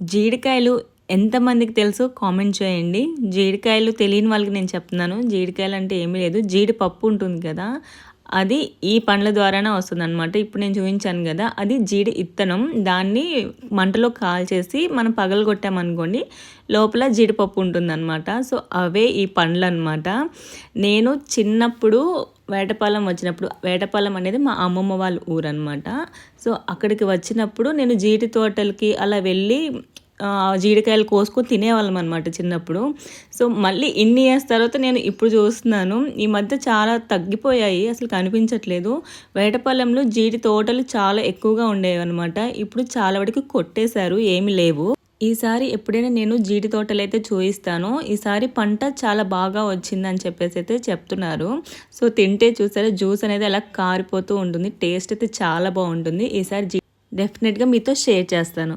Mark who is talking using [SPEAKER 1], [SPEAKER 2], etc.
[SPEAKER 1] జీడికాయలు ఎంతమందికి తెలుసో కామెంట్ చేయండి. జీడికాయలు తెలియని వాళ్ళకి నేను చెప్తున్నాను. జీడికాయలు అంటే ఏమీ లేదు. జీడిపప్పు ఉంటుంది కదా అది ఈ పండ్ల ద్వారానే వస్తుంది అనమాట ఇప్పుడు నేను చూపించాను కదా అది జీడి ఇత్తనం. దాన్ని మంటలో కాల్చేసి మనం పగలగొట్టామనుకోండి లోపల జీడిపప్పు ఉంటుందన్నమాట. సో అవే ఈ పండ్లు అనమాట నేను చిన్నప్పుడు వేటపాలెం వచ్చినప్పుడు వేటపాలెం అనేది మా అమ్మమ్మ వాళ్ళ ఊరు అనమాట సో అక్కడికి వచ్చినప్పుడు నేను జీడి తోటలకి అలా వెళ్ళి జీడికాయలు కోసుకొని తినేవాళ్ళం అనమాట చిన్నప్పుడు. సో మళ్ళీ ఇన్ని ఇయర్స్ తర్వాత నేను ఇప్పుడు చూస్తున్నాను ఈ మధ్య చాలా తగ్గిపోయాయి అసలు కనిపించట్లేదు. వేటపాలెంలో జీడి తోటలు చాలా ఎక్కువగా ఉండేవి అనమాట ఇప్పుడు చాలా వరకు కొట్టేశారు ఏమి లేవు. ఈసారి ఎప్పుడైనా నేను జీడి తోటలు అయితే చూపిస్తాను ఈసారి పంట చాలా బాగా వచ్చిందని చెప్పేసి అయితే చెప్తున్నారు. సో తింటే చూసారా జ్యూస్ అనేది అలా కారిపోతూ ఉంటుంది. టేస్ట్ అయితే చాలా బాగుంటుంది. ఈసారి జీ డెఫినెట్గా మీతో షేర్ చేస్తాను.